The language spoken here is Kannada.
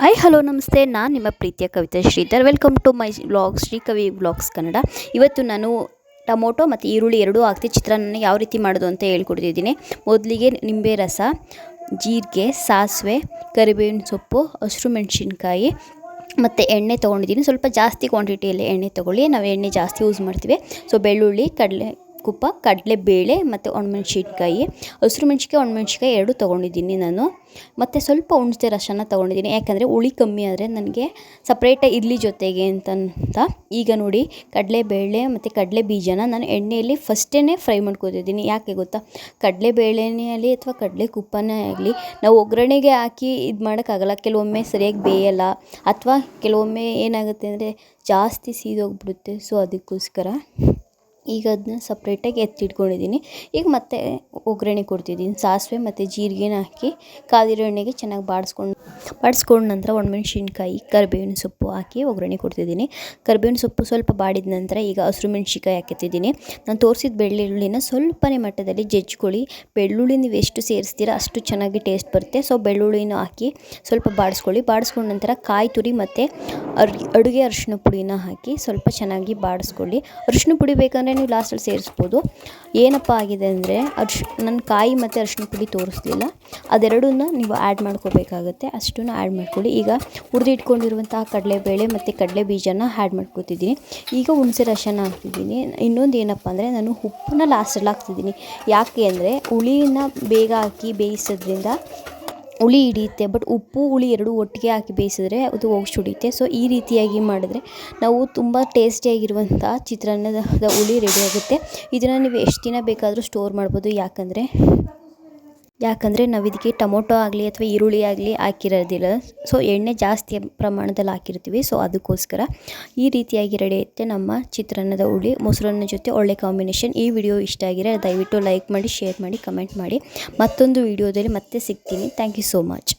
ಹಾಯ್ ಹಲೋ ನಮಸ್ತೆ. ನಾನು ನಿಮ್ಮ ಪ್ರೀತಿಯ Kavita Shridhar. Welcome to my vlogs Shri Kavi vlogs Kannada ಇವತ್ತು ನಾನು ಟೊಮೊಟೊ ಮತ್ತು ಈರುಳ್ಳಿ ಎರಡೂ ಹಾಕ್ತಿ. ಚಿತ್ರಾನ್ನ ಯಾವ ರೀತಿ ಮಾಡೋದು ಅಂತ ಹೇಳ್ಕೊಡ್ತಿದ್ದೀನಿ. ಮೊದಲಿಗೆ ನಿಂಬೆ ರಸ, ಜೀರಿಗೆ, ಸಾಸಿವೆ, ಕರಿಬೇವಿನ ಸೊಪ್ಪು, ಹಸಿರು ಮೆಣಸಿನ್ಕಾಯಿ ಮತ್ತು ಎಣ್ಣೆ ತೊಗೊಂಡಿದ್ದೀನಿ. ಸ್ವಲ್ಪ ಜಾಸ್ತಿ ಕ್ವಾಂಟಿಟಿಯಲ್ಲಿ ಎಣ್ಣೆ ತೊಗೊಳ್ಳಿ. ನಾವು ಎಣ್ಣೆ ಜಾಸ್ತಿ ಯೂಸ್ ಮಾಡ್ತೀವಿ. ಸೊ ಬೆಳ್ಳುಳ್ಳಿ, ಕಡಲೆ ಕುಪ್ಪ ಕಡಲೆಬೇಳೆ ಮತ್ತು ಒಣಮೆಣ್ಸಿನ್ಕಾಯಿ. ಹಸಿರು ಮೆಣ್ಸಿನ್ಕಾಯಿ, ಒಣಮೆಣ್ಸಿನ್ಕಾಯಿ ಎರಡು ತೊಗೊಂಡಿದ್ದೀನಿ ನಾನು. ಮತ್ತು ಸ್ವಲ್ಪ ಹುಣ್ಸೆ ರಸನ ತೊಗೊಂಡಿದ್ದೀನಿ. ಯಾಕಂದರೆ ಹುಳಿ ಕಮ್ಮಿ ಆದರೆ ನನಗೆ ಸಪ್ರೇಟಾಗಿ ಇಡ್ಲಿ ಜೊತೆಗೆ ಅಂತಂತ. ಈಗ ನೋಡಿ ಕಡಲೆಬೇಳೆ ಮತ್ತು ಕಡಲೆ ಬೀಜನ ನಾನು ಎಣ್ಣೆಯಲ್ಲಿ ಫಸ್ಟೇ ಫ್ರೈ ಮಾಡ್ಕೊತಿದ್ದೀನಿ. ಯಾಕೆ ಗೊತ್ತಾ? ಕಡಲೆಬೇಳೆನೇ ಆಗಲಿ ಅಥವಾ ಕಡಲೆ ಕುಪ್ಪನೇ ಆಗಲಿ ನಾವು ಒಗ್ಗರಣೆಗೆ ಹಾಕಿ ಇದು ಮಾಡೋಕ್ಕಾಗಲ್ಲ. ಕೆಲವೊಮ್ಮೆ ಸರಿಯಾಗಿ ಬೇಯಲ್ಲ. ಅಥವಾ ಕೆಲವೊಮ್ಮೆ ಏನಾಗುತ್ತೆ ಅಂದರೆ ಜಾಸ್ತಿ ಸೀದೋಗ್ಬಿಡುತ್ತೆ. ಸೊ ಅದಕ್ಕೋಸ್ಕರ ಈಗ ಅದನ್ನ ಸಪ್ರೇಟಾಗಿ ಎತ್ತಿಟ್ಕೊಂಡಿದ್ದೀನಿ ಈಗ ಮತ್ತೆ ಒಗ್ಗರಣೆ ಕೊಡ್ತಿದ್ದೀನಿ ಸಾಸಿವೆ ಮತ್ತು ಜೀರಿಗೆನ ಹಾಕಿ ಕಾದಿರೋ ಎಣ್ಣೆಗೆ ಚೆನ್ನಾಗಿ ಬಾಡಿಸ್ಕೊಂಡು, ಬಾಡಿಸ್ಕೊಂಡ ನಂತರ ಒಣಮೆಣ್ಸಿನ್ಕಾಯಿ, ಕರಿಬೇವಿನ ಸೊಪ್ಪು ಹಾಕಿ ಒಗ್ಗರಣೆ ಕೊಡ್ತಿದ್ದೀನಿ ಕರಿಬೇವಿನ ಸೊಪ್ಪು ಸ್ವಲ್ಪ ಬಾಡಿದ ನಂತರ ಈಗ ಹಸಿರು ಮೆಣ್ಸಿನ್ಕಾಯಿ ಹಾಕಿತ್ತಿದ್ದೀನಿ ನಾನು ತೋರಿಸಿದ ಬೆಳ್ಳುಳ್ಳಿನ ಸ್ವಲ್ಪನೇ ಮಟ್ಟದಲ್ಲಿ ಜಜ್ಕೊಳ್ಳಿ. ಬೆಳ್ಳುಳ್ಳಿ ನೀವು ಎಷ್ಟು ಸೇರಿಸ್ತೀರ ಅಷ್ಟು ಚೆನ್ನಾಗಿ ಟೇಸ್ಟ್ ಬರುತ್ತೆ. ಸೊ ಬೆಳ್ಳುಳ್ಳಿನ ಹಾಕಿ ಸ್ವಲ್ಪ ಬಾಡಿಸ್ಕೊಳ್ಳಿ. ಬಾಡಿಸ್ಕೊಂಡ ನಂತರ ಕಾಯಿ ತುರಿ ಮತ್ತು ಅರ್, ಅಡುಗೆ ಅರಿಶಿನ ಪುಡಿನ ಹಾಕಿ ಸ್ವಲ್ಪ ಚೆನ್ನಾಗಿ ಬಾಡಿಸ್ಕೊಳ್ಳಿ. ಅರಿಶಿನ ಪುಡಿ ಬೇಕಂದರೆ ನೀವು ಲಾಸ್ಟಲ್ಲಿ ಸೇರಿಸ್ಬೋದು? ಏನಪ್ಪ ಆಗಿದೆ ಅಂದರೆ ಅರ್ಶ್ ನನ್ನ ಕಾಯಿ ಮತ್ತು ಅರಿಶಿನ ಪುಡಿ ತೋರಿಸ್ಲಿಲ್ಲ. ಅದೆರಡನ್ನ ನೀವು ಆ್ಯಡ್ ಮಾಡ್ಕೋಬೇಕಾಗತ್ತೆ. ಅಷ್ಟನ್ನು ಆ್ಯಡ್ ಮಾಡ್ಕೊಳ್ಳಿ. ಈಗ ಹುರಿದಿಟ್ಕೊಂಡಿರುವಂತಹ ಕಡಲೆಬೇಳೆ ಮತ್ತು ಕಡಲೆ ಬೀಜನ ಆ್ಯಡ್ ಮಾಡ್ಕೊತಿದ್ದೀನಿ. ಈಗ ಹುಣಸೆ ರಸನ ಹಾಕ್ತಿದ್ದೀನಿ. ಇನ್ನೊಂದು ಏನಪ್ಪ ಅಂದರೆ ನಾನು ಉಪ್ಪನ್ನ ಲಾಸ್ಟಲ್ಲಿ ಹಾಕ್ತಿದ್ದೀನಿ. ಯಾಕೆ ಅಂದರೆ ಹುಳಿನ ಬೇಗ ಹಾಕಿ ಬೇಯಿಸೋದ್ರಿಂದ ಹುಳಿ ಹಿಡಿಯುತ್ತೆ ಬಟ್ ಉಪ್ಪು, ಹುಳಿ ಎರಡೂ ಒಟ್ಟಿಗೆ ಹಾಕಿ ಬೇಯಿಸಿದ್ರೆ ಅದು ಹೋಗಿ ಹಿಡಿಯುತ್ತೆ ಸೊ ಈ ರೀತಿಯಾಗಿ ಮಾಡಿದ್ರೆ ನಾವು ತುಂಬ ಟೇಸ್ಟಿಯಾಗಿರುವಂಥ ಚಿತ್ರಾನ್ನದ ಹುಳಿ ರೆಡಿ ಆಗುತ್ತೆ. ಇದನ್ನು ನೀವು ಎಷ್ಟು ದಿನ ಬೇಕಾದರೂ ಸ್ಟೋರ್ ಮಾಡ್ಬೋದು. ಯಾಕಂದರೆ ಯಾಕಂದರೆ ನಾವು ಇದಕ್ಕೆ ಟೊಮೊಟೊ ಆಗಲಿ ಅಥವಾ ಈರುಳ್ಳಿ ಆಗಲಿ ಹಾಕಿರೋದಿಲ್ಲ. ಸೊ ಎಣ್ಣೆ ಜಾಸ್ತಿ ಪ್ರಮಾಣದಲ್ಲಿ ಹಾಕಿರ್ತೀವಿ. ಸೊ ಅದಕ್ಕೋಸ್ಕರ ಈ ರೀತಿಯಾಗಿ ರೆಡಿ ನಮ್ಮ ಚಿತ್ರಾನ್ನದ ಹುಳಿ, ಮೊಸರನ್ನ ಜೊತೆ ಒಳ್ಳೆ ಕಾಂಬಿನೇಷನ್ ಈ ವಿಡಿಯೋ ಇಷ್ಟ ಆಗಿದೆ ದಯವಿಟ್ಟು ಲೈಕ್ ಮಾಡಿ ಶೇರ್ ಮಾಡಿ ಕಮೆಂಟ್ ಮಾಡಿ. ಮತ್ತೊಂದು ವಿಡಿಯೋದಲ್ಲಿ ಮತ್ತೆ ಸಿಗ್ತೀನಿ. Thank you so much